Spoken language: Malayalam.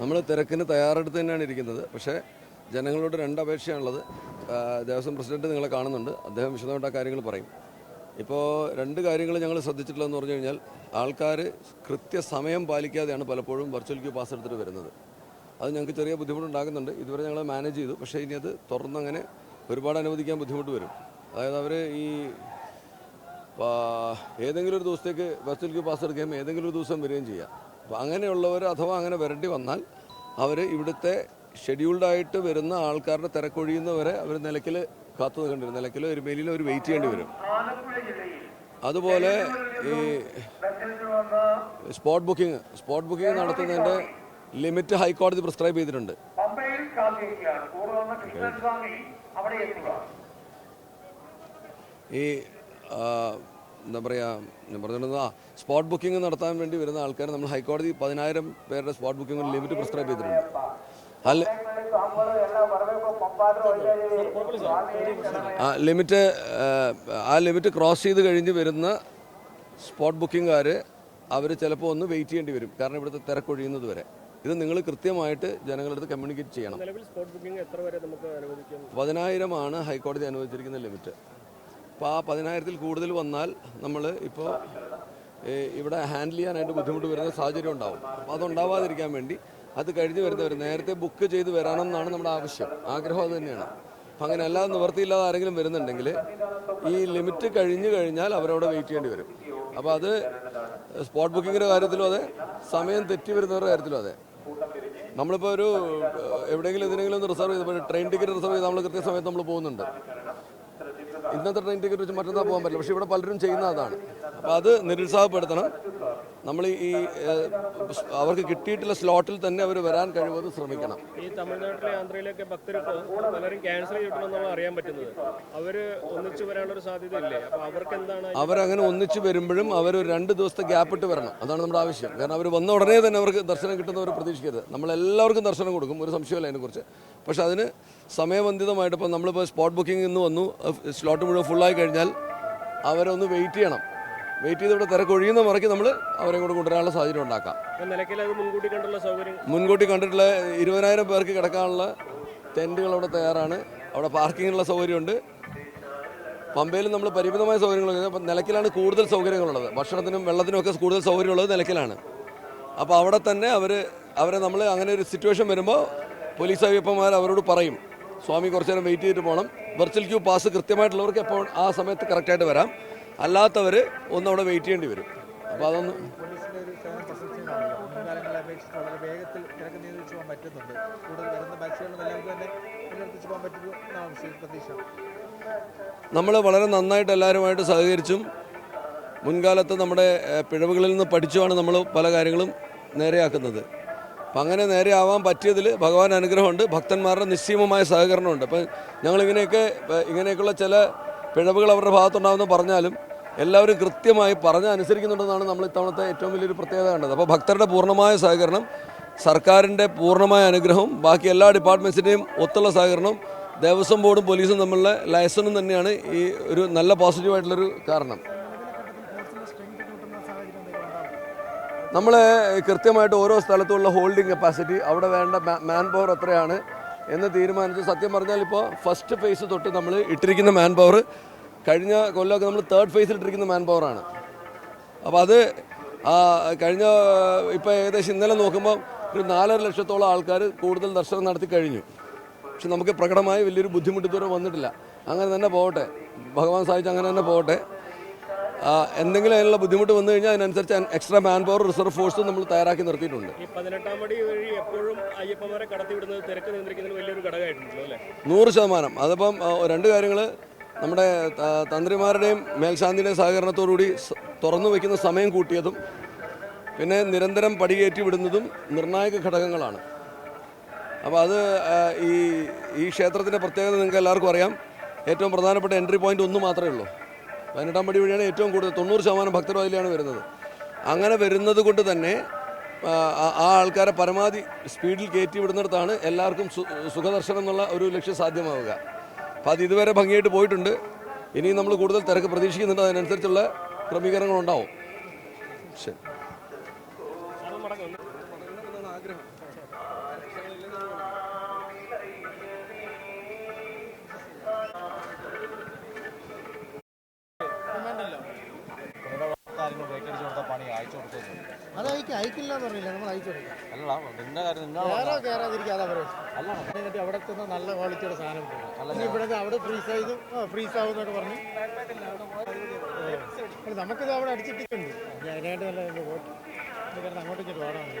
നമ്മൾ തിരക്കിന് തയ്യാറെടുത്ത് തന്നെയാണ് ഇരിക്കുന്നത്. പക്ഷേ ജനങ്ങളോട് രണ്ട് അപേക്ഷയാണുള്ളത് ദേവസ്വം പ്രസിഡന്റ് നിങ്ങളെ കാണുന്നുണ്ട്. അദ്ദേഹം വിശദമായിട്ട് ആ കാര്യങ്ങൾ പറയും. ഇപ്പോൾ രണ്ട് കാര്യങ്ങൾ ഞങ്ങൾ ശ്രദ്ധിച്ചിട്ടുള്ളതെന്ന് പറഞ്ഞു കഴിഞ്ഞാൽ ആൾക്കാർ കൃത്യസമയം പാലിക്കാതെയാണ് പലപ്പോഴും വെർച്വൽ ക്യൂ പാസ് എടുത്തിട്ട് വരുന്നത്. അത് ഞങ്ങൾക്ക് ചെറിയ ബുദ്ധിമുട്ടുണ്ടാകുന്നുണ്ട് ഇതുവരെ ഞങ്ങൾ മാനേജ് ചെയ്തു. പക്ഷേ ഇനി അത് തുറന്നങ്ങനെ ഒരുപാട് അനുവദിക്കാൻ ബുദ്ധിമുട്ട് വരും. അതായത് അവർ ഈ ഏതെങ്കിലും ഒരു ദിവസത്തേക്ക് വെർച്വൽ ക്യൂ പാസ് എടുക്കുകയും ഏതെങ്കിലും ഒരു ദിവസം വരികയും ചെയ്യാം. അപ്പോൾ അങ്ങനെയുള്ളവർ അഥവാ അങ്ങനെ വരേണ്ടി വന്നാൽ അവർ ഇവിടുത്തെ ഷെഡ്യൂൾഡായിട്ട് വരുന്ന ആൾക്കാരുടെ തിരക്കൊഴിയുന്നവരെ അവർ നിലയ്ക്കൽ കാത്തു നിൽക്കേണ്ടി നിലയ്ക്കലോ എരുമേലിയിലോ അവർ വെയിറ്റ് ചെയ്യേണ്ടി വരും. അതുപോലെ ഈ സ്പോട്ട് ബുക്കിംഗ് സ്പോട്ട് ബുക്കിംഗ് നടത്തുന്നതിന്റെ ലിമിറ്റ് ഹൈക്കോടതി പ്രിസ്ക്രൈബ് ചെയ്തിട്ടുണ്ട്. ഈ എന്താ പറയുക ഞാൻ പറഞ്ഞിരുന്നത് ആ സ്പോട്ട് ബുക്കിംഗ് നടത്താൻ വേണ്ടി വരുന്ന ആൾക്കാർ നമ്മൾ ഹൈക്കോടതി പതിനായിരം പേരുടെ സ്പോട്ട് ബുക്കിംഗ് ലിമിറ്റ് പ്രിസ്ക്രൈബ് ചെയ്തിട്ടുണ്ട്. അല്ല ആ ലിമിറ്റ് ആ ലിമിറ്റ് ക്രോസ് ചെയ്ത് കഴിഞ്ഞ് വരുന്ന സ്പോട്ട് ബുക്കിംഗുകാർ അവർ ചിലപ്പോൾ ഒന്ന് വെയിറ്റ് ചെയ്യേണ്ടി വരും. കാരണം ഇവിടുത്തെ തിരക്കൊഴിയുന്നത് വരെ. ഇത് നിങ്ങൾ കൃത്യമായിട്ട് ജനങ്ങളുടെ അടുത്ത് കമ്മ്യൂണിക്കേറ്റ് ചെയ്യണം. പതിനായിരമാണ് ഹൈക്കോടതി അനുവദിച്ചിരിക്കുന്ന ലിമിറ്റ് അപ്പോൾ ആ പതിനായിരത്തിൽ കൂടുതൽ വന്നാൽ നമ്മൾ ഇപ്പോൾ ഇവിടെ ഹാൻഡിൽ ചെയ്യാനായിട്ട് ബുദ്ധിമുട്ട് വരുന്ന സാഹചര്യം ഉണ്ടാവും. അപ്പോൾ അതുണ്ടാവാതിരിക്കാൻ വേണ്ടി അത് കഴിഞ്ഞ് വരുന്നവർ നേരത്തെ ബുക്ക് ചെയ്ത് എന്നാണ് നമ്മുടെ ആവശ്യം. ആഗ്രഹം അത് തന്നെയാണ്. അപ്പം അങ്ങനെ അല്ലാതെ നിവർത്തിയില്ലാതെ ആരെങ്കിലും വരുന്നുണ്ടെങ്കിൽ ഈ ലിമിറ്റ് കഴിഞ്ഞു കഴിഞ്ഞാൽ അവരവിടെ വെയിറ്റ് ചെയ്യേണ്ടി വരും. അപ്പോൾ അത് സ്പോട്ട് ബുക്കിങ്ങിന്റെ കാര്യത്തിലും അതെ സമയം തെറ്റി വരുന്നവരുടെ കാര്യത്തിലും അതെ. നമ്മളിപ്പോൾ ഒരു എവിടെയെങ്കിലും എന്തിനെങ്കിലും ഒന്ന് റിസർവ് ചെയ്ത് ട്രെയിൻ ടിക്കറ്റ് റിസർവ് ചെയ്ത് നമ്മൾ കൃത്യസമയത്ത് നമ്മൾ പോകുന്നുണ്ട്. ഇന്നത്തെ ട്രെയിൻ ടിക്കറ്റ് വെച്ച് മറ്റന്നാൾ പോകാൻ പറ്റില്ല. പക്ഷേ ഇവിടെ പലരും ചെയ്യുന്ന അതാണ്. അപ്പോൾ അത് നിരുത്സാഹപ്പെടുത്തണം. നമ്മൾ ഈ അവർക്ക് കിട്ടിയിട്ടുള്ള സ്ലോട്ടിൽ തന്നെ അവർ വരാൻ കഴിവത് ശ്രമിക്കണം. ഈ തമിഴ്നാട്ടിലെ ആന്ധ്രയിലൊക്കെ ഭക്തർക്ക് പലരും ക്യാൻസൽ ചെയ്തിട്ടുണ്ടെന്ന് നമ്മൾ അറിയാൻ പറ്റുന്നത്. അവർ ഒന്നിച്ചു വരാനുള്ള സാധ്യത ഇല്ലേ അപ്പൊ അവർക്ക് എന്താണ് അവരങ്ങനെ ഒന്നിച്ചു വരുമ്പോഴും അവർ രണ്ട് ദിവസത്തെ ഗ്യാപ്പ് ഇട്ട് വരണം. അതാണ് നമ്മുടെ ആവശ്യം. കാരണം അവർ വന്ന ഉടനെ തന്നെ അവർക്ക് ദർശനം കിട്ടുന്നവർ പ്രതീക്ഷിക്കരുത്. നമ്മൾ എല്ലാവർക്കും ദർശനം കൊടുക്കും. ഒരു സംശയമല്ല അതിനെക്കുറിച്ച്. പക്ഷെ അതിന് സമയബന്ധിതമായിട്ട് ഇപ്പം നമ്മളിപ്പോൾ സ്പോട്ട് ബുക്കിംഗ് ഇന്ന് വന്നു. സ്ലോട്ട് മുഴുവൻ ഫുള്ളായി കഴിഞ്ഞാൽ അവരൊന്ന് വെയിറ്റ് ചെയ്യണം. വെയിറ്റ് ചെയ്ത് ഇവിടെ തിരക്ക് ഒഴിയുന്ന മുറയ്ക്ക് നമ്മൾ അവരെ കൂടെ കൊണ്ടുവരാനുള്ള സാഹചര്യം ഉണ്ടാക്കാം. മുൻകൂട്ടി കണ്ടിട്ടുള്ള ഇരുപതിനായിരം പേർക്ക് കിടക്കാനുള്ള ടെന്റുകൾ അവിടെ തയ്യാറാണ്. അവിടെ പാർക്കിങ്ങിനുള്ള സൗകര്യമുണ്ട്. പമ്പയിലും നമ്മൾ പരിമിതമായ സൗകര്യങ്ങളൊക്കെ അപ്പം നിലയ്ക്കലാണ് കൂടുതൽ സൗകര്യങ്ങളുള്ളത്. ഭക്ഷണത്തിനും വെള്ളത്തിനും ഒക്കെ കൂടുതൽ സൗകര്യമുള്ളത് നിലയ്ക്കലാണ്. അപ്പോൾ അവിടെ തന്നെ അവർ അവരെ നമ്മൾ അങ്ങനെ ഒരു സിറ്റുവേഷൻ വരുമ്പോൾ പോലീസ് അയ്യപ്പന്മാർ അവരോട് പറയും സ്വാമി കുറച്ച് നേരം വെയിറ്റ് ചെയ്തിട്ട് പോകണം വെർച്വൽ ക്യൂ പാസ് കൃത്യമായിട്ടുള്ളവർക്ക് എപ്പോൾ ആ സമയത്ത് കറക്റ്റായിട്ട് വരാം. അല്ലാത്തവർ ഒന്ന് അവിടെ വെയിറ്റ് ചെയ്യേണ്ടി വരും. അപ്പോൾ അതൊന്ന് നമ്മൾ വളരെ നന്നായിട്ട് എല്ലാവരുമായിട്ട് സഹകരിച്ചും മുൻകാലത്ത് നമ്മുടെ പിഴവുകളിൽ നിന്ന് പഠിച്ചുമാണ് നമ്മൾ പല കാര്യങ്ങളും നേരെയാക്കുന്നത്. അപ്പം അങ്ങനെ നേരെയാവാൻ പറ്റിയതിൽ ഭഗവാൻ അനുഗ്രഹമുണ്ട് ഭക്തന്മാരുടെ നിശ്ചയമായ സഹകരണമുണ്ട്. അപ്പം ഞങ്ങളിങ്ങനെയൊക്കെ ഇങ്ങനെയൊക്കെയുള്ള ചില പിഴവുകൾ അവരുടെ ഭാഗത്തുണ്ടാകുമെന്ന് പറഞ്ഞാലും എല്ലാവരും കൃത്യമായി പറഞ്ഞ് അനുസരിക്കുന്നുണ്ടെന്നാണ് നമ്മൾ ഇത്തവണത്തെ ഏറ്റവും വലിയൊരു പ്രത്യേകത കണ്ടത്. അപ്പോൾ ഭക്തരുടെ പൂർണമായ സഹകരണം സർക്കാരിന്റെ പൂർണമായ അനുഗ്രഹവും ബാക്കി എല്ലാ ഡിപ്പാർട്ട്മെന്റ്സിന്റെയും ഒത്തുള്ള സഹകരണവും ദേവസ്വം ബോർഡും പോലീസും തമ്മിലുള്ള ലൈസൻസും തന്നെയാണ് ഈ ഒരു നല്ല പോസിറ്റീവായിട്ടുള്ളൊരു കാരണം. നമ്മൾ കൃത്യമായിട്ട് ഓരോ സ്ഥലത്തുള്ള ഹോൾഡിംഗ് കപ്പാസിറ്റി അവിടെ വേണ്ട മാൻ പവർ എത്രയാണ് എന്ന് തീരുമാനിച്ചു സത്യം പറഞ്ഞാൽ ഇപ്പോൾ ഫസ്റ്റ് ഫേസ് തൊട്ട് നമ്മൾ ഇട്ടിരിക്കുന്ന മാൻ പവർ കഴിഞ്ഞ കൊല്ലമൊക്കെ നമ്മൾ തേർഡ് ഫേസിൽ ഇട്ടിരിക്കുന്ന മാൻ പവറാണ് അപ്പോൾ അത് കഴിഞ്ഞ ഇപ്പോൾ ഏകദേശം ഇന്നലെ നോക്കുമ്പോൾ ഒരു നാലര ലക്ഷത്തോളം ആൾക്കാർ കൂടുതൽ ദർശനം നടത്തി കഴിഞ്ഞു. പക്ഷെ നമുക്ക് പ്രകടമായി വലിയൊരു ബുദ്ധിമുട്ട് ഇതുവരെ വന്നിട്ടില്ല. അങ്ങനെ തന്നെ പോകട്ടെ. ഭഗവാൻ സഹായിച്ച് അങ്ങനെ തന്നെ പോകട്ടെ. എന്തെങ്കിലും അതിനുള്ള ബുദ്ധിമുട്ട് വന്നു കഴിഞ്ഞാൽ അതിനനുസരിച്ച് extra man power reserve force നമ്മൾ തയ്യാറാക്കി നിർത്തിയിട്ടുണ്ട്. നൂറ് ശതമാനം. അതിപ്പം രണ്ട് കാര്യങ്ങൾ നമ്മുടെ തന്ത്രിമാരുടെയും മേൽശാന്തിയുടെയും സഹകരണത്തോടുകൂടി തുറന്നു വയ്ക്കുന്ന സമയം കൂട്ടിയതും പിന്നെ നിരന്തരം പടികയറ്റി വിടുന്നതും നിർണായക ഘടകങ്ങളാണ്. അപ്പോൾ അത് ഈ ഈ ക്ഷേത്രത്തിന്റെ പ്രത്യേകത നിങ്ങൾക്ക് എല്ലാവർക്കും അറിയാം. ഏറ്റവും പ്രധാനപ്പെട്ട എൻട്രി പോയിന്റ് ഒന്ന് മാത്രമേ ഉള്ളൂ. പതിനെട്ടാം പടി വഴിയാണ് ഏറ്റവും കൂടുതൽ തൊണ്ണൂറ് ശതമാനം ഭക്തർ അതിലാണ് വരുന്നത്. അങ്ങനെ വരുന്നത് കൊണ്ട് തന്നെ ആ, ആൾക്കാരെ പരമാവധി സ്പീഡിൽ കയറ്റി വിടുന്നിടത്താണ് എല്ലാവർക്കും സുഖദർശനം എന്നുള്ള ഒരു ലക്ഷ്യം സാധ്യമാവുക. അപ്പോൾ അത് ഇതുവരെ ഭംഗിയായിട്ട് പോയിട്ടുണ്ട്. ഇനിയും നമ്മൾ കൂടുതൽ തിരക്ക് പ്രതീക്ഷിക്കുന്നുണ്ട്. അതിനനുസരിച്ചുള്ള ക്രമീകരണങ്ങളുണ്ടാവും. ശരി. അത് അയക്കും അയക്കില്ല എന്ന് പറയില്ല നമ്മൾ അയച്ചു കൊടുക്കാം. നിന്റെ കാര്യം നിന്നെ കയറോ കയറാതിരിക്കുക അതാ അല്ല. എന്നിട്ട് അവിടെ ചെന്ന് നല്ല ക്വാളിറ്റിയുടെ സാധനം കിട്ടും ഇവിടെ അവിടെ ഫ്രീസ് ആയത് ഫ്രീസ് ആവും എന്നൊക്കെ പറഞ്ഞു. അല്ല നമുക്കിത് അവിടെ അടിച്ചിട്ടുണ്ട് അതിനായിട്ട് നല്ല ബോട്ട് പോട്ട് ഇത് കിടന്ന് അങ്ങോട്ടും ഇങ്ങോട്ട് പാടാണ്